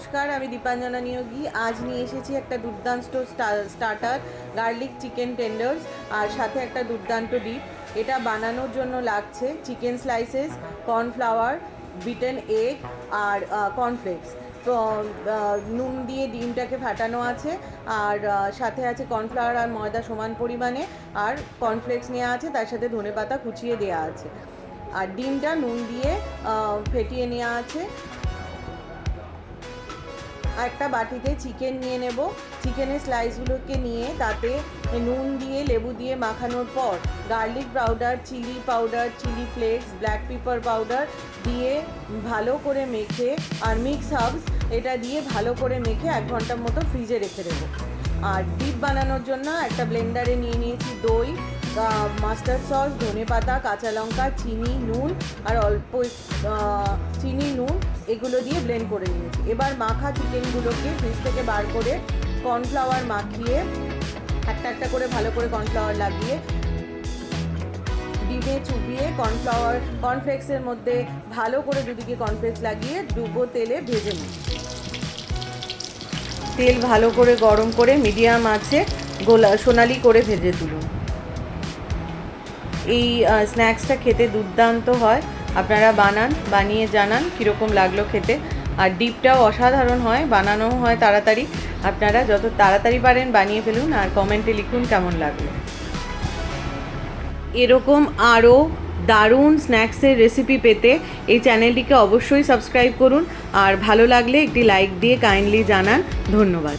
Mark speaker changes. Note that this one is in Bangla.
Speaker 1: নমস্কার, আমি দীপাঞ্জনা নিয়োগী। আজ নিয়ে এসেছি একটা দুর্দান্ত স্টার্টার, গার্লিক চিকেন টেন্ডার্স আর সাথে একটা দুর্দান্ত ডিপ। এটা বানানোর জন্য লাগছে chicken slices cornflour beaten egg আর কর্নফ্লেক্স তো নুন দিয়ে ডিমটাকে ফাটানো আছে আর সাথে আছে কর্নফ্লাওয়ার আর ময়দা সমান পরিমাণে আর কর্নফ্লেক্স নেওয়া আছে, তার সাথে ধনেপাতা কুচিয়ে দেওয়া আছে। আর ডিমটা নুন দিয়ে ফেটিয়ে নেওয়া আছে। একটা বাটিতে চিকেন নিয়ে নেব। চিকেনের স্লাইসগুলোকে নিয়ে তাতে নুন দিয়ে, লেবু দিয়ে মাখানোর পর garlic powder chilli powder chilli flakes black pepper powder দিয়ে ভালো করে মেখে আর মিক্স হার্বস এটা দিয়ে ভালো করে মেখে এক ঘণ্টার মতো ফ্রিজে রেখে দেবো। আর ডিপ বানানোর জন্য একটা ব্লেন্ডারে নিয়ে নিয়েছি দই মাস্টার্ড সস ধনে পাতা কাঁচা লঙ্কা, চিনি, নুন আর অল্প চিনি, নুন এগুলো দিয়ে ব্লেন্ড করে নিয়েছি। এবার মাখা চিকেনগুলোকে ফ্রিজ থেকে বার করে কর্নফ্লাওয়ার মাখিয়ে একটা একটা করে ভালো করে কর্নফ্লাওয়ার লাগিয়ে ডিমে চুবিয়ে কর্নফ্লাওয়ার কর্নফ্লেক্সের মধ্যে ভালো করে দুদিকে কর্নফ্লেক্স লাগিয়ে ডুবো তেলে ভেজে নিই। তেল ভালো করে গরম করে মিডিয়াম আছে গোলা, সোনালি করে ভেজে তুলুন। এই স্ন্যাক্সটা খেতে দুর্দান্ত হয়। আপনারা বানান, বানিয়ে জানান কীরকম লাগল খেতে। আর ডিপটাও অসাধারণ হয় বানানো হয় তাড়াতাড়ি। আপনারা যত তাড়াতাড়ি পারেন বানিয়ে ফেলুন আর কমেন্টে লিখুন কেমন লাগল। এরকম আরও দারুণ স্ন্যাক্সের রেসিপি পেতে এই চ্যানেলটিকে অবশ্যই সাবস্ক্রাইব করুন। আর ভালো লাগলে একটি লাইক দিয়ে কাইন্ডলি জানান। ধন্যবাদ।